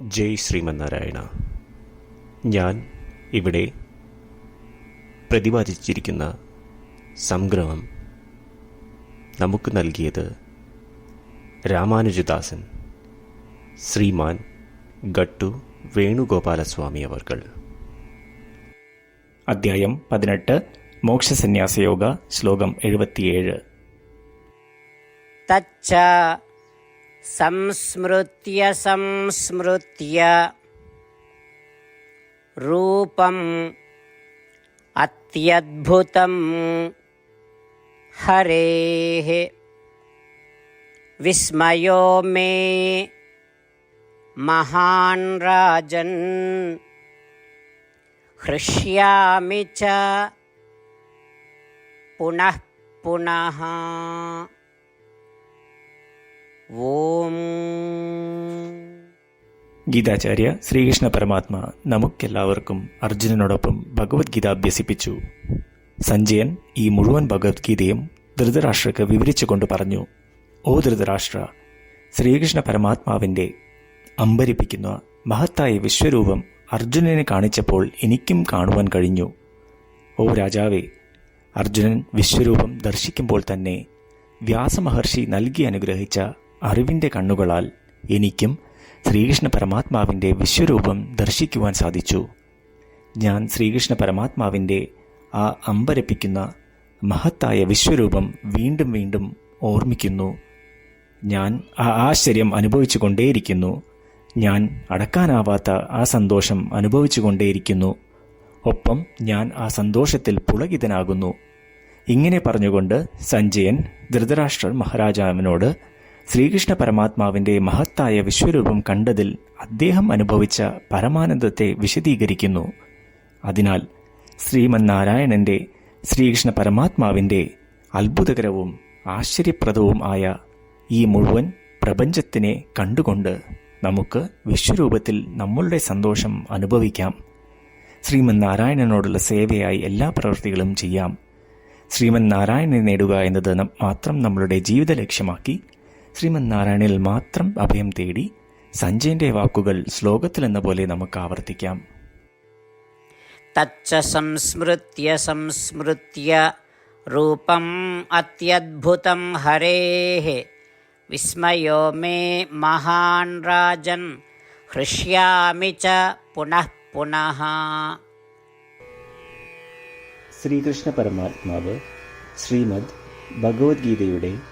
ജയ് ശ്രീമന്നാരായണ. ഞാൻ ഇവിടെ പ്രതിപാദിച്ചിരിക്കുന്ന സംഗ്രഹം നമുക്ക് നൽകിയത് രാമാനുജദാസൻ ശ്രീമാൻ ഗട്ടു വേണുഗോപാലസ്വാമി അവർകൾ. അദ്ധ്യായം പതിനെട്ട് മോക്ഷസന്യാസയോഗ ശ്ലോകം എഴുപത്തിയേഴ്. തച്ച संस्मृत्य संस्मृत्य रूपम् अत्यद्भुतं हरेः विस्मयो मे महान् राजन् हृष्यामि च पुनः पुनः। ഓം ഗീതാചാര്യ ശ്രീകൃഷ്ണ പരമാത്മ നമുക്കെല്ലാവർക്കും അർജുനനോടൊപ്പം ഭഗവത്ഗീത അഭ്യസിപ്പിച്ചു. സഞ്ജയൻ ഈ മുഴുവൻ ഭഗവത്ഗീതയും ധൃതരാഷ്ട്രക്ക് വിവരിച്ചുകൊണ്ട് പറഞ്ഞു ഓ ധൃതരാഷ്ട്ര ശ്രീകൃഷ്ണ പരമാത്മാവിന്റെ അമ്പരിപ്പിക്കുന്ന മഹത്തായ വിശ്വരൂപം അർജുനനെ കാണിച്ചപ്പോൾ എനിക്കും കാണുവാൻ കഴിഞ്ഞു. ഓ രാജാവേ അർജുനൻ വിശ്വരൂപം ദർശിക്കുമ്പോൾ തന്നെ വ്യാസമഹർഷി നൽകി അനുഗ്രഹിച്ച അറിവിന്റെ കണ്ണുകളാൽ എനിക്കും ശ്രീകൃഷ്ണ പരമാത്മാവിന്റെ വിശ്വരൂപം ദർശിക്കുവാൻ സാധിച്ചു. ഞാൻ ശ്രീകൃഷ്ണ പരമാത്മാവിന്റെ ആ അമ്പരപ്പിക്കുന്ന മഹത്തായ വിശ്വരൂപം വീണ്ടും വീണ്ടും ഓർമ്മിക്കുന്നു. ഞാൻ ആ ആശ്ചര്യം അനുഭവിച്ചു കൊണ്ടേയിരിക്കുന്നു ഞാൻ അടക്കാനാവാത്ത ആ സന്തോഷം അനുഭവിച്ചു കൊണ്ടേയിരിക്കുന്നു ഒപ്പം ഞാൻ ആ സന്തോഷത്തിൽ പുളകിതനാകുന്നു. ഇങ്ങനെ പറഞ്ഞുകൊണ്ട് സഞ്ജയൻ ധൃതരാഷ്ട്ര മഹാരാജാവിനോട് ശ്രീകൃഷ്ണ പരമാത്മാവിന്റെ മഹത്തായ വിശ്വരൂപം കണ്ടതിൽ അദ്ദേഹം അനുഭവിച്ച പരമാനന്ദത്തെ വിശദീകരിക്കുന്നു. അതിനാൽ ശ്രീമന്നാരായണന്റെ ശ്രീകൃഷ്ണ പരമാത്മാവിന്റെ അത്ഭുതകരവും ആശ്ചര്യപ്രദവും ആയ ഈ മുഴുവൻ പ്രപഞ്ചത്തിനെ കണ്ടുകൊണ്ട് നമുക്ക് വിശ്വരൂപത്തിൽ നമ്മളുടെ സന്തോഷം അനുഭവിക്കാം. ശ്രീമന്നാരായണനോടുള്ള സേവയായി എല്ലാ പ്രവൃത്തികളും ചെയ്യാം. ശ്രീമൻ നാരായണനെ നേടുക എന്നത് മാത്രം നമ്മളുടെ ജീവിത ലക്ഷ്യമാക്കി ശ്രീമൻ നാരായണനിൽ മാത്രം അഭയം തേടി സഞ്ജയന്റെ വാക്കുകൾ ശ്ലോകത്തിലെന്ന പോലെ നമുക്ക് ആവർത്തിക്കാം. തച്ച സംസ്മൃത്യ സംസ്മൃത്യ രൂപം അത്യദ്ഭുതം ഹരേ. വിസ്മയോ മേ മഹാൻ രാജൻ ഹൃഷ്യാമി ച പുനഃ പുനഃ. ശ്രീകൃഷ്ണ പരമാത്മാവ് ശ്രീമദ് ഭഗവത്ഗീതയുടെ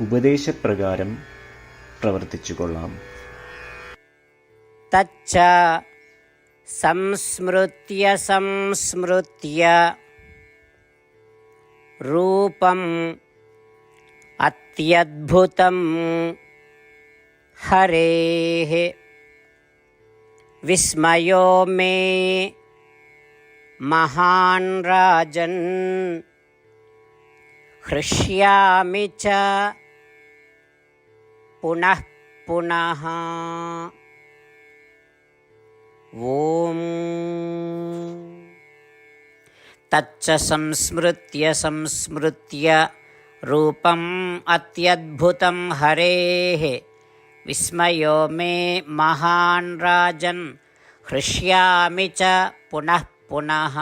ഉപദേശപ്രകാരം പ്രവർത്തിച്ചുകൊള്ളാം. തച്ച സംസ്മൃത്യ സംസ്മൃത്യ രൂപം അത്യദ്ഭുതം ഹരേः. വിസ്മയോ മേ മഹാൻ രാജൻ ഹൃഷ്യാമി ച पुनः पुनः ॐ तच्च संस्मृत्य संस्मृत्य रूपम् अत्यद्भुतं हरेः विस्मयो मे महान् राजन् हृष्यामि च पुनः पुनः